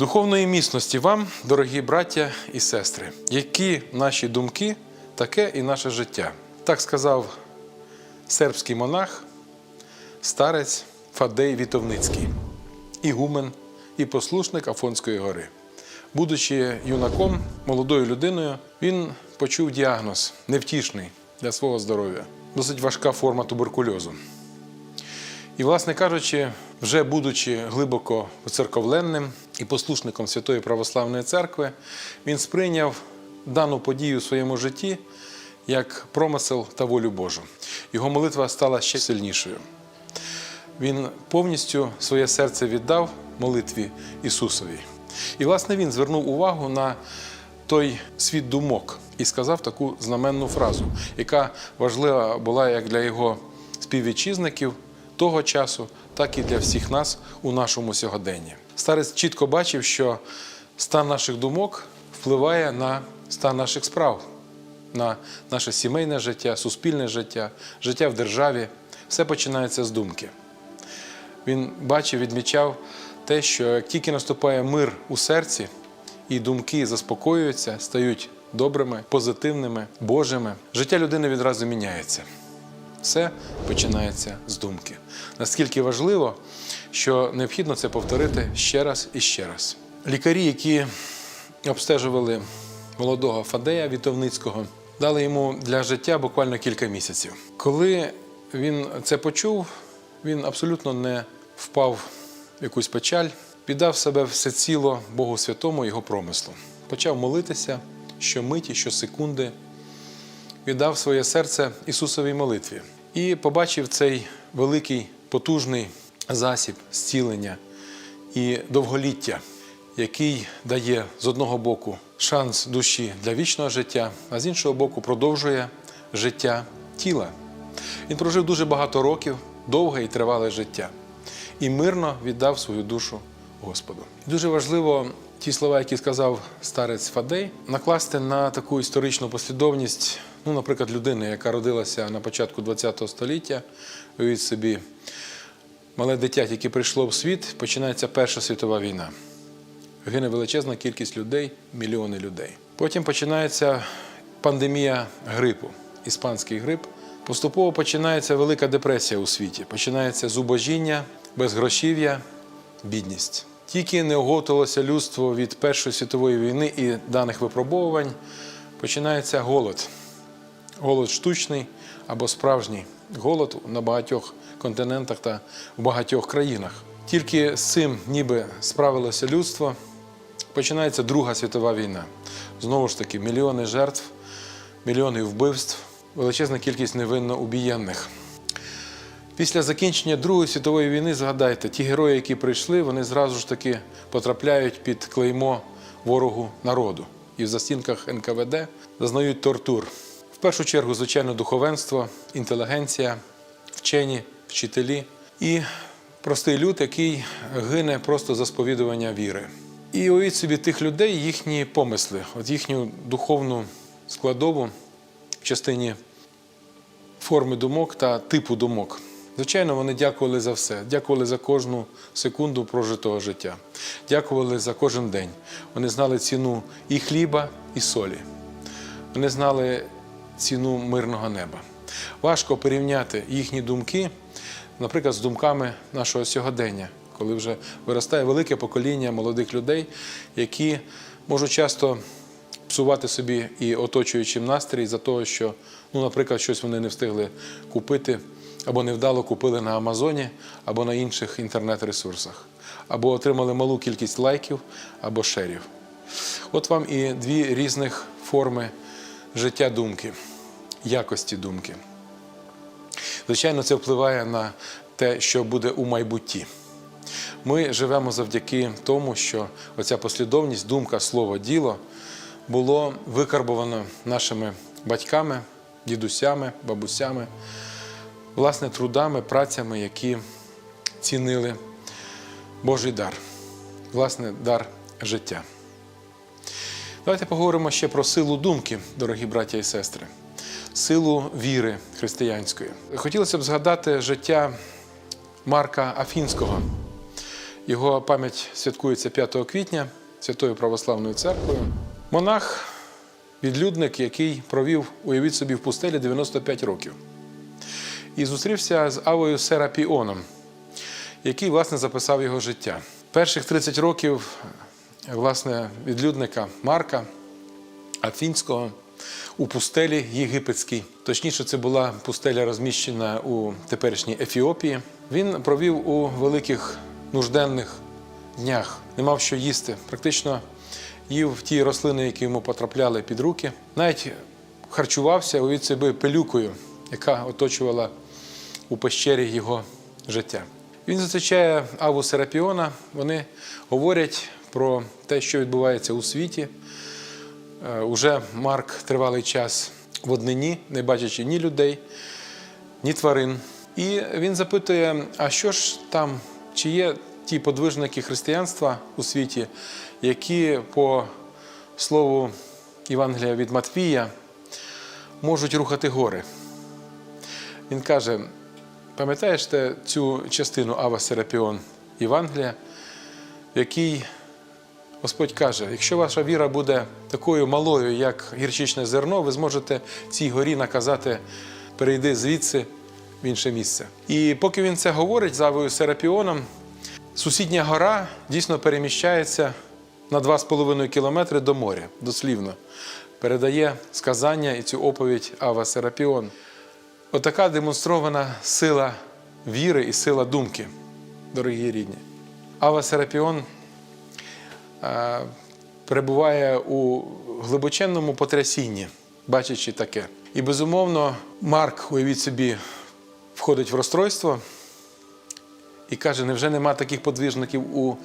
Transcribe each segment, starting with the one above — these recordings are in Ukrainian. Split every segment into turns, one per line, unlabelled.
Духовної міцності вам, дорогі браття і сестри, які наші думки, таке і наше життя. Так сказав сербський монах, старець Фадей Вітовницький, ігумен і послушник Афонської гори. Будучи юнаком, молодою людиною, він почув діагноз невтішний для свого здоров'я, досить важка форма туберкульозу. І, власне кажучи, вже будучи глибоко церковленним і послушником Святої Православної Церкви, він сприйняв дану подію у своєму житті як промисел та волю Божу. Його молитва стала ще сильнішою. Він повністю своє серце віддав молитві Ісусові. І, власне, він звернув увагу на той світ думок і сказав таку знаменну фразу, яка важлива була як для його співвітчизників того часу, так і для всіх нас у нашому сьогоденні. Старець чітко бачив, що стан наших думок впливає на стан наших справ, на наше сімейне життя, суспільне життя, життя в державі. Все починається з думки. Він бачив, відмічав те, що як тільки наступає мир у серці, і думки заспокоюються, стають добрими, позитивними, божими, життя людини відразу міняється. Все починається з думки. Наскільки важливо, що необхідно це повторити ще раз і ще раз. Лікарі, які обстежували молодого Фадея Вітовницького, дали йому для життя буквально кілька місяців. Коли він це почув, він абсолютно не впав в якусь печаль, піддав себе всеціло Богу Святому Його промислу. Почав молитися щомиті, щосекунди, віддав своє серце Ісусовій молитві і побачив цей великий потужний засіб зцілення і довголіття, який дає з одного боку шанс душі для вічного життя, а з іншого боку, продовжує життя тіла. Він прожив дуже багато років, довге і тривале життя, і мирно віддав свою душу Господу. Дуже важливо ті слова, які сказав старець Фадей, накласти на таку історичну послідовність, ну, наприклад, людини, яка родилася на початку ХХ століття, уявіть собі, мале дитя, яке прийшло в світ, починається Перша світова війна. Гине величезна кількість людей, мільйони людей. Потім починається пандемія грипу, іспанський грип. Поступово починається велика депресія у світі, починається зубожіння, безгрошів'я, бідність. Тільки не оговталося людство від Першої світової війни і даних випробовувань, починається голод. Голод штучний або справжній голод на багатьох континентах та в багатьох країнах. Тільки з цим ніби справилося людство. Починається Друга світова війна. Знову ж таки, мільйони жертв, мільйони вбивств, величезна кількість невинно убієнних. Після закінчення Другої світової війни, згадайте, ті герої, які прийшли, вони зразу ж таки потрапляють під клеймо ворогу народу. І в застінках НКВД зазнають тортур. В першу чергу, звичайно, духовенство, інтелігенція, вчені, вчителі і простий люд, який гине просто за сповідування віри. І уявіть собі тих людей, їхні помисли, от їхню духовну складову в частині форми думок та типу думок. Звичайно, вони дякували за все, дякували за кожну секунду прожитого життя, дякували за кожен день. Вони знали ціну і хліба, і солі. Вони знали ціну мирного неба. Важко порівняти їхні думки, наприклад, з думками нашого сьогодення, коли вже виростає велике покоління молодих людей, які можуть часто псувати собі і оточуючим настрій за того, що, ну, наприклад, щось вони не встигли купити, або невдало купили на Амазоні, або на інших інтернет-ресурсах, або отримали малу кількість лайків або шерів. От вам і дві різних форми життя думки, якості думки. Звичайно, це впливає на те, що буде у майбутті. Ми живемо завдяки тому, що оця послідовність, думка, слово, діло було викарбовано нашими батьками, дідусями, бабусями, власне, трудами, працями, які цінили Божий дар, власне, дар життя. Давайте поговоримо ще про силу думки, дорогі браття і сестри, силу віри християнської. Хотілося б згадати життя Марка Афінського, Його пам'ять святкується 5 квітня Святою Православною церквою. Монах, відлюдник, який провів, уявіть собі, в пустелі 95 років. І зустрівся з Авою Серапіоном, який, власне, записав його життя. Перших 30 років, власне, відлюдника Марка Афінського у пустелі єгипетській. Точніше, це була пустеля розміщена у теперішній Ефіопії. Він провів у великих нужденних днях, не мав що їсти. Практично їв ті рослини, які йому потрапляли під руки. Навіть харчувався від себе пилюкою, яка оточувала у пещері його життя. Він зустрічає Аву Серапіона. Вони говорять про те, що відбувається у світі. Е, Уже Марк тривалий час в однині, не бачачи ні людей, ні тварин. І він запитує: а що ж там, чи є ті подвижники християнства у світі, які, по слову Євангелія від Матвія, можуть рухати гори? Він каже: пам'ятаєш цю частину Ава Серапіон Євангелія, в якій Господь каже: якщо ваша віра буде такою малою, як гірчичне зерно, ви зможете цій горі наказати перейди звідси в інше місце. І поки він це говорить з Авою Серапіоном, сусідня гора дійсно переміщається на 2,5 кілометри до моря, дослівно. Передає сказання і цю оповідь Ава Серапіон. Отака демонстрована сила віри і сила думки, дорогі рідні. Ава Серапіон е, перебуває у глибоченному потрясінні, бачачи таке. І безумовно, Марк, уявіть собі, входить в розстройство і каже: невже нема таких подвижників у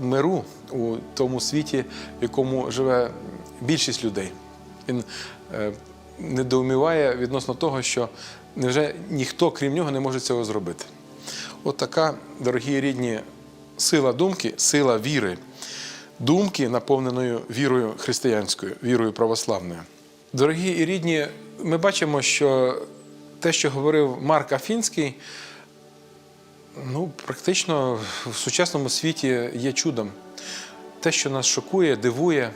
миру, у тому світі, в якому живе більшість людей? Він е, недоуміває відносно того, що невже ніхто, крім нього, не може цього зробити. От така, дорогі рідні, сила думки, сила віри, думки, наповненою вірою християнською, вірою православною. Дорогі і рідні, ми бачимо, що те, що говорив Марк Афінський, ну, практично в сучасному світі є чудом. Те, що нас шокує, дивує.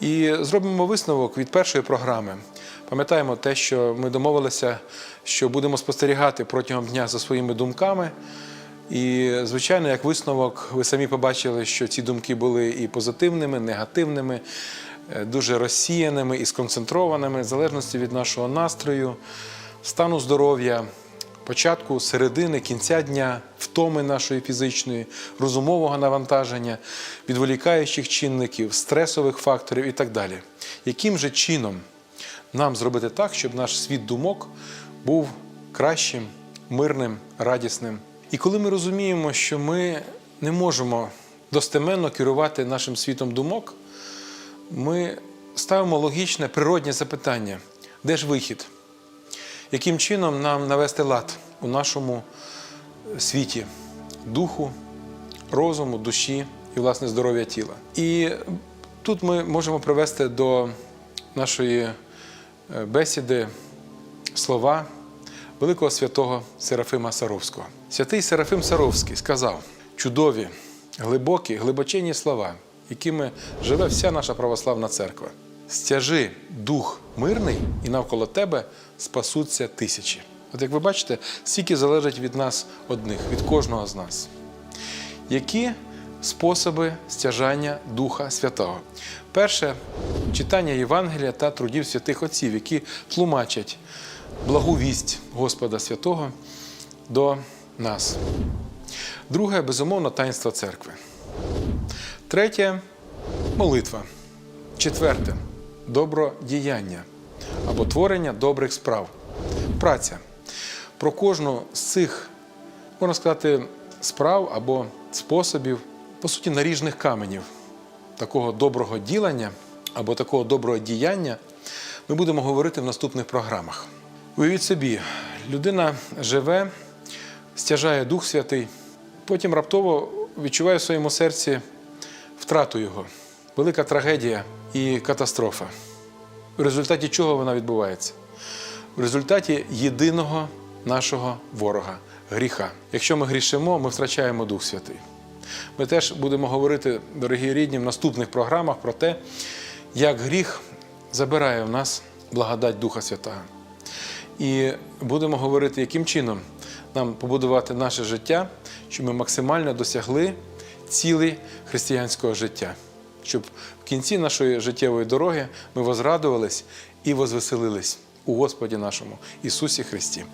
І зробимо висновок від першої програми. Пам'ятаємо те, що ми домовилися, що будемо спостерігати протягом дня за своїми думками. І, звичайно, як висновок, ви самі побачили, що ці думки були і позитивними, негативними, е, дуже розсіяними і сконцентрованими, в залежності від нашого настрою, стану здоров'я, початку, середини, кінця дня, втоми нашої фізичної, розумового навантаження, відволікаючих чинників, стресових факторів і так далі. Яким же чином нам зробити так, щоб наш світ думок був кращим, мирним, радісним? І коли ми розуміємо, що ми не можемо достеменно керувати нашим світом думок, ми ставимо логічне, природнє запитання: де ж вихід? Яким чином нам навести лад у нашому світі духу, розуму, душі і, власне, здоров'я тіла? І тут ми можемо привести до нашої бесіди слова великого святого Серафима Саровського. Святий Серафим Саровський сказав чудові, глибокі, глибочинні слова, якими живе вся наша православна церква. Стяжи дух мирний, і навколо тебе спасуться тисячі. От як ви бачите, стільки залежить від нас одних, від кожного з нас. Які способи стяжання Духа Святого? Перше читання Євангелія та трудів святих отців, які тлумачать благу вість Господа Святого до нас. Друге, безумовно, таїнство церкви. Третє молитва. Четверте добродіяння або творення добрих справ. Праця. Про кожну з цих, можна сказати, справ або способів, по суті, наріжних каменів такого доброго ділення або такого доброго діяння ми будемо говорити в наступних програмах. Уявіть собі, людина живе, стяжає Дух Святий, потім раптово відчуває в своєму серці втрату його, велика трагедія і катастрофа. В результаті чого вона відбувається? В результаті єдиного нашого ворога гріха. Якщо ми грішимо, ми втрачаємо Дух Святий. Ми теж будемо говорити, дорогі рідні, в наступних програмах про те, як гріх забирає в нас благодать Духа Святого. І будемо говорити, яким чином нам побудувати наше життя, щоб ми максимально досягли цілей християнського життя, щоб в кінці нашої життєвої дороги ми возрадувались і возвеселились у Господі нашому Ісусі Христі.